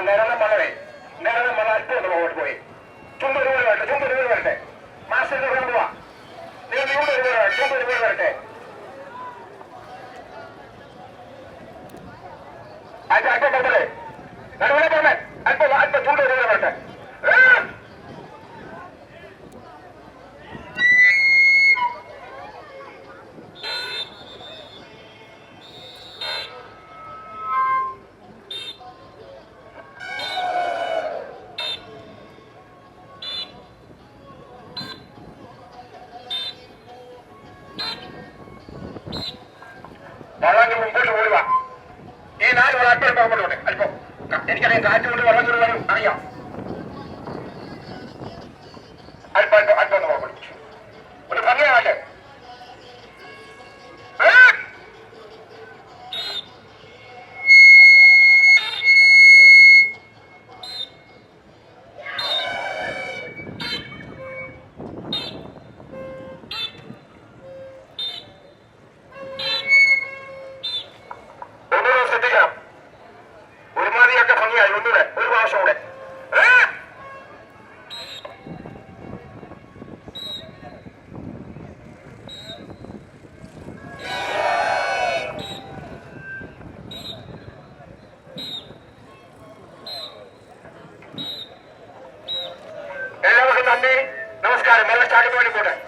നിരന്തരം വളരെ നിരന്തരം വളരെ അല്പം അങ്ങോട്ട് പോയി. ചുമ്പത് രൂപ വരട്ടെ ചുമ്പത് രൂപ വരട്ടെ. മാസ്റ്ററിന്റെ കൂടെ പോവാ നിങ്ങൾ ഇവിടെ രൂപ വരട്ടെ ചുമ്പത് രൂപ വരട്ടെ. അച്ഛാ അച്ഛൻ പോലെ അല്പം അങ്ങോട്ട് അല്പം എനിക്കറിയാം കാറ്റ് കൊണ്ട് വെള്ളം കൊണ്ട് വരും അറിയാം അല്പം അല്പം. தடுமாறி போட்டேன்.